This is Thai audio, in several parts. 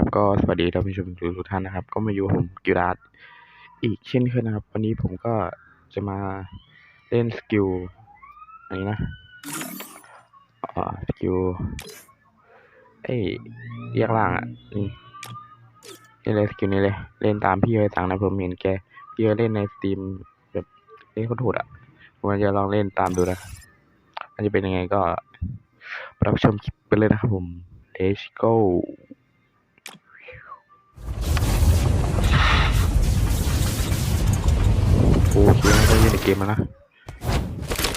ครับก็สวัสดีท่านผู้ชมทุกท่านนะครับ ก็มาอยู่ผมกิราดอีกเช่นเคยนะครับ วันนี้ผมก็จะมาเล่นสกิลอันนี้นะอ่าสกิลเอ้ยเรียกล่างอะนี่นี่เลยสกิลนี้เลย เล่นตามพี่เคยสั่งนะผมเห็นแกพี่เคยเล่นในสตรีมแบบเล่นโคตรโหดอะผมจะลองเล่นตามดูนะมันจะเป็นยังไงก็รับชมคลิปไปเลยนะครับผม Let's go โอเคไม่ได้เล่นในเกมแล้วนะ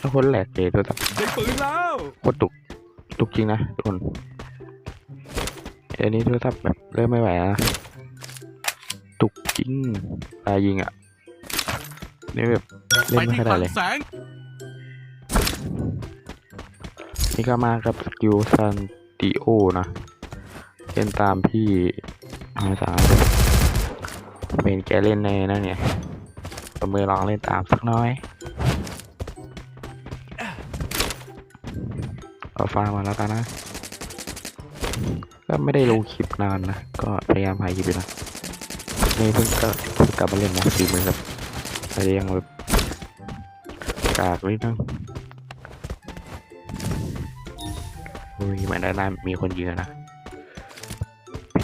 ถ้าคนแหลกเกมโทรศัพท์ได้ปืนแล้วโคตรตุกตุกจริงนะทุกคนอันนี้โทรศัพท์แบบเริ่มไม่ไหวแล้วนะตุกจริงตายยิงอะนี่แบบเล่ไปนไม่ที่ค่อยคได้ลังเลยแสงนี่ก็มากับสกิลซันติโอนะเล่นตามพี่อาสาเป็นแกเล่นในนั่นเนี่ย ประมือลองเล่นตามสักน้อยเอาฟ้ามาแล้วกันนะ ก็ไม่ได้ลงคลิปนานนะ ก็พยายามหาคลิปอยู่นะนี่เพิ่งก็กลับมาเล่นนะฝีมือแบบอะไรยังแบบกากนิดนึงอุ้ยมือนด้านหน้ามีคนยืนนะ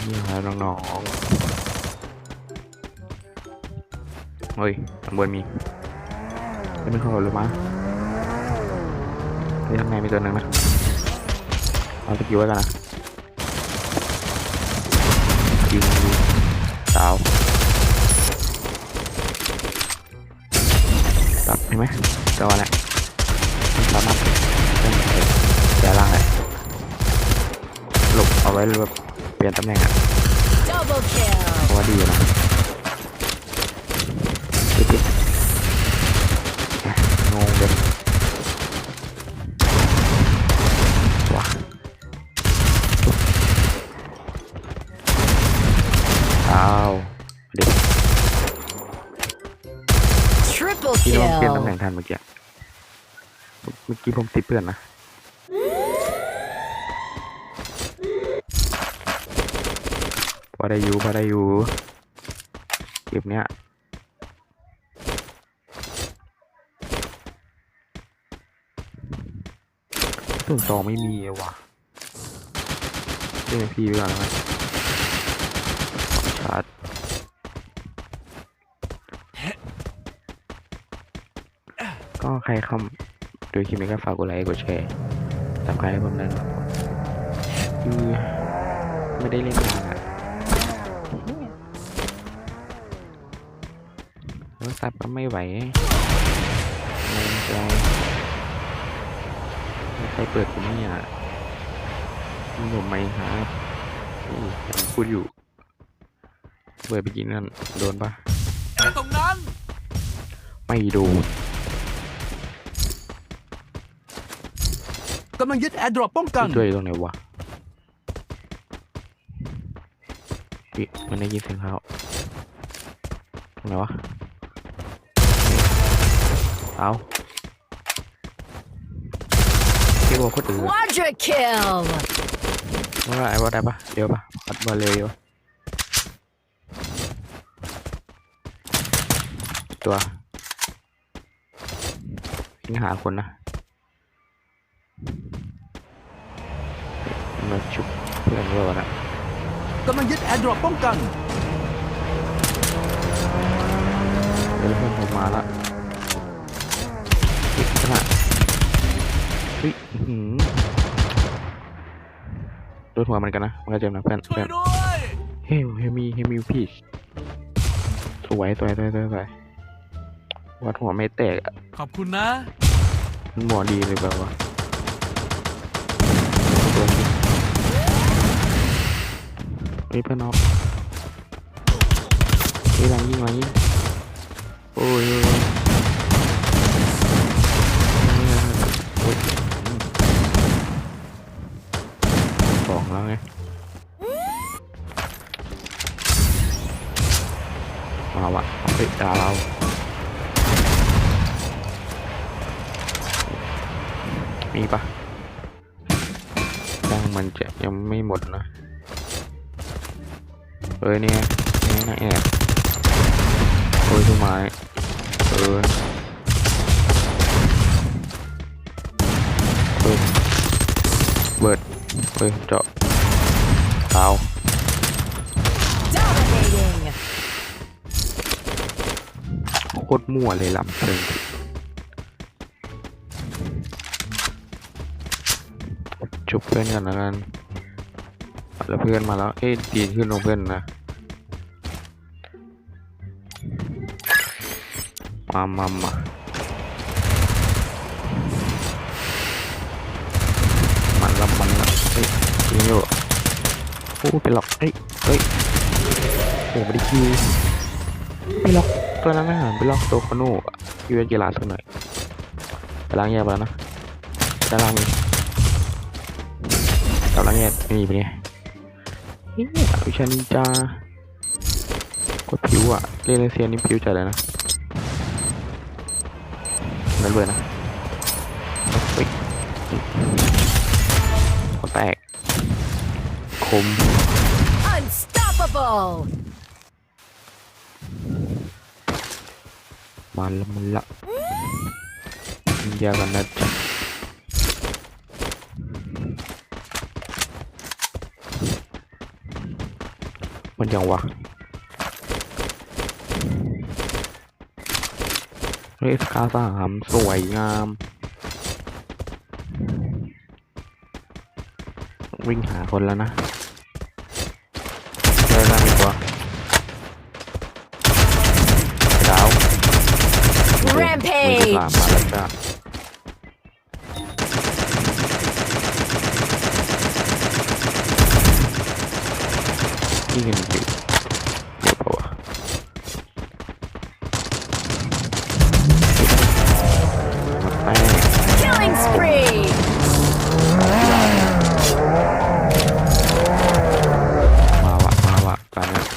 พี่ครับน้องๆ เฮ้ยข้างบนมีไม่เป็นคนหรือมั้งนี่ข้างในมีตัวหนึ่งนะเอาสกิลไว้กันนะยิงสาวตับเห็นไหมตัวเนี้มันสามารถเล่นได้แต่ล่างเลยหลบเอาไว้แบบเปลี่ยนตำแหน่งอะเพราะว่าดีอยู่นะ ด็ก Triple พี่ต้องเปลี่ยนตำแหน่ kill. งทันเมื่อกี้ เมื่อกี้ผมติดเพื่อนนะพอได้อยู่พอได้อยู่เก็บเนี้ยส่วนสองไม่มีเลยว่ะเล่นพีไปก่อนแล้วกันชาร์จ ใครเข้าดูคลิปนี้ก็ฝากกดไลค์กดแชร์สำคัญให้ผมด้วยนะครับคือไม่ได้เล่นนานอะโทรศัพท์ก็ไม่ไหวไม่ใจไม่ใครเปิดผมเนี่ยมึงผมไหมครับนี่ยังพูดอยู่เปิดไปกินนั่นโดนปะแต่ตรงนั้นไม่โดน กำลังยึดแอร์ดรอปป้องกันช่วยตรงไหนวะพี่มันได้ยินเสียงเขาตรงไหนวะ เอาพี่บอกคนอื่น Quadra kill. ว่าไอ้บอลได้ปะเร็วปะพัดบอลเร็วอยู่ตัวยิงหาคนนะ เพื่อนเรานะกำลังยึดแอร์ดรอปป้องกันเดี๋ยวเพื่อนผมมาละอีกขนาดเฮ้ยอื้อหือโดนหัวมันกันนะมันก็เจ็บนะเพื่อนช่วเพื่ยอนด้วยเฮ้ยเฮมีเฮมีพีชสวยสวยสวยสวยสวยวัดหัวไม่แตกอะขอบคุณนะมันหมอดีเลยแบบว่าสวยจริง เฮ้ยเพื่อนน้องเฮ้ยหลังยิงหลังยิงโอ้ยโอ้ยโอ้ยโอ้ยอืมสองแล้วไงมาว่ะเฮ้ยด่าเรามีปะดังมันจะยังไม่หมดนะ เฮ้ยเนี่ยนี่นะแอบโอ้ยต้นไม้เออเฮ้ยเบิดเฮ้ยเจาะเอาโคตรมั่วเลยลำเพลิงจุบเพื่อนกันแล้วกัน แล้วเพื่อนมาแล้ว เอ้ยดีขึ้นลงเพื่อนนะ มามามามันละมันละเฮ้ยยิงอยู่โอ้ไปหลอกเฮ้ย เฮ้ยโอ้ไม่ได้คิวไปล็อกตัวนั้นนะไปล็อกตัวคานูอะคิวเวกีฬาสักหน่อยไปล้างแยกไปแล้วนะด้านล่างมีกำลังแยกมีไปเนี่ย นี่วิชานินจากดผิวอะเล่นเซียนนี่ผิวจัดเลยนะนั่นเลยนะเฮ้ยเขาแตก คม Unstoppable. มันละมันละกินยากันนะจ๊ะ มันยังวะเรสคาสามสวยงาม วิ่งหาคนแล้วนะเจอแล้วดีกว่าดาวมือ Rampage สามมาแล้วจ้า Yine Ya baba. Killing spree. Mawak mawak banget.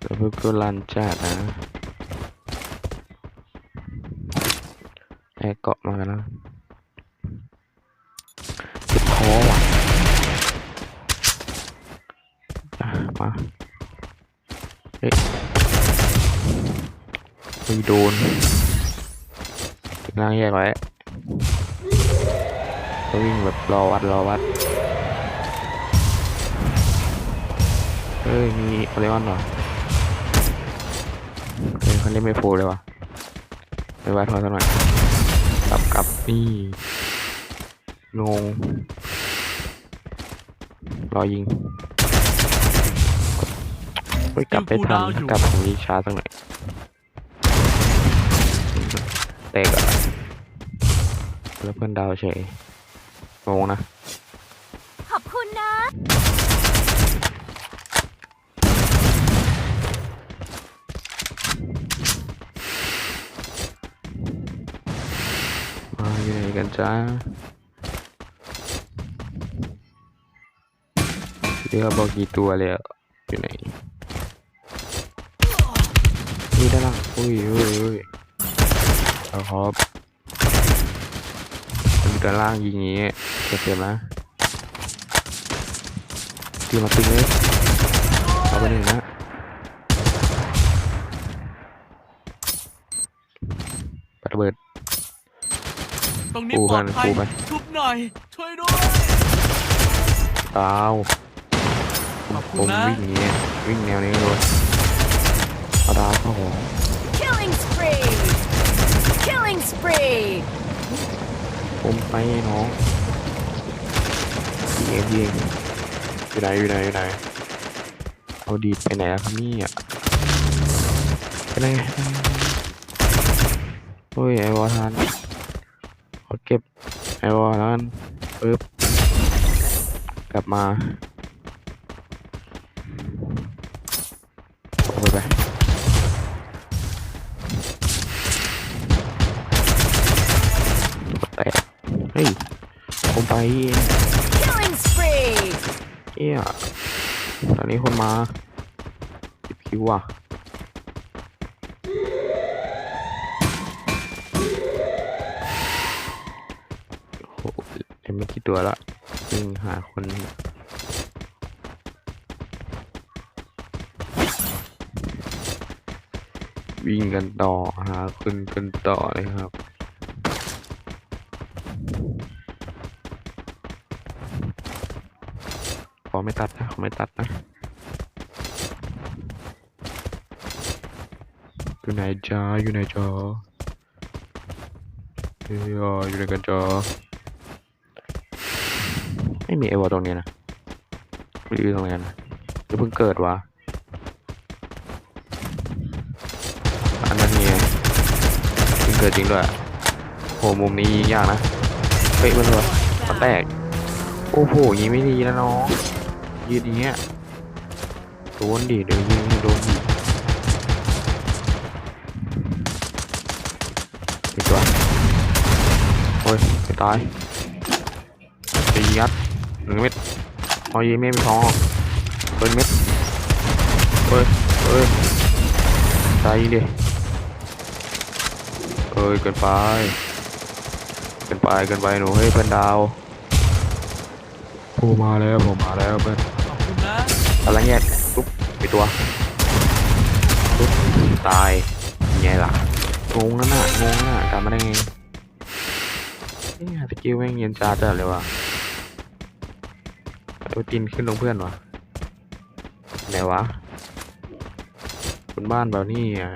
Tapi gue lancar ah. ไม่โดนล่างแยกไว้ก็วิ่งแบบรอวัดรอวัดเอ้ยมีโอเลออนเหรอเฮ้ยเขาเล่นไม่โฟเลยวะไปวัดเขาสักหน่อยกลับกลับนี่งงรอยิงเฮ้ยกลับไปทันกลับตรงนี้ช้าสักหน่อย เตะก่อนแล้วเพื่อนดาวเฉยงงนะ ขอบคุณนะ มาอยู่ไหนกันจ้าเรือบอกกี่ตัวเลยอะอยู่ไหนนี่ด้านล่างอุ้ยอุ้ยอุ้ยเอา ครับอยู่ด้านล่างยิงอย่างงี้เก็บเก็บนะตีมาตึงเลยเอาไปหนึ่งนะปัดระเบิด ตรงนี้ปูปลกัอนดภัยปูไปชุบหน่อย ช่วยด้วย ดาวขอบคุผณมนะ วิ่งอย่างงี้วิ่งแนวนี้เลยเอาดาวเข้าหัว ผมไปน้องยิงเองยิงเองอยู่ไหนอยู่ไหนอยู่ไหนเอาดีไปไหนแล้วครับนี่ยไปไหนเฮ้ยไอวอทานขอเก็บไอวอแล้วกันปึ๊บกลับมา ไปเอี้ยตอนนี้คนมาจิบคิวอะโหเห็นไม่กี่ตัวละยิงหาคนวิ่งกันต่อหาคนกันต่อเลยครับ ไม่ตัดนะขอไม่ตัดนะอยู่ไหนจ้าอยู่ไหนจ้าเฮ้ยอะอยู่ไหนกันจ้าไม่มีเอวอตรงนี้นะไม่รู้ตรงนี้นะหรือเพิ่งเกิดวะอันนั้นเนี่ยเพิ่งเกิดจริงด้วยโหมุมนี้ยากนะเฮ้ยมันเลยมันแตกโอ้โหยิงไม่ดีนะน้อง ยืดอย่างเงี้ยโดนดิเดี๋ยวยิงโดนดิอีกตัวโอ้ยไม่ตายจะยิงยัดหนึ่งเม็ดพอยิงไม่มีทองเกินเม็ดเฮ้ยเฮ้ยตายดิเอ้ยเกินไปเกินไปเกินไปหนูเฮ้ยเพื่อนดาวผมมาแล้วผมมาแล้วเพื่อน พลังแยกปุ๊บไปตัวปุ๊บตายไงล่ะงงนั่นน่ะงงน่ะกลับมาได้ไงนี่สกิลแม่งเย็นจ้าจัดเลยว่ะเอาตินขึ้นลงเพื่อนวะไหนวะบนบ้านเปล่านี่อะ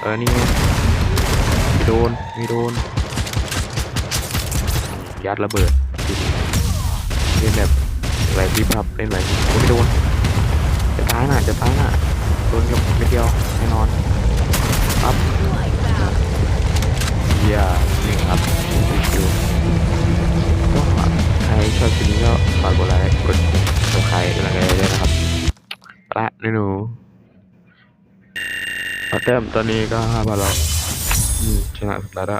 เออนี่มีโดนมีโดน ยัดระเบิดเล่นแบบ อะไรรีบพับเล่นอะไรโอ้ไม่โดนจะตายน่ะจะตายน่ะโดนกับไม่เดียวแน่นอนครับเยี่ยหนึ่งครับชิวก็ใครชอบคลิปนี้ก็ฝากกดไลค์กดซับสไครต์อะไรด้วยนะครับไปละหนูๆเอาแต้มตอนนี้ก็ห้าพันแล้วอืมชนะสัปดาห์ละ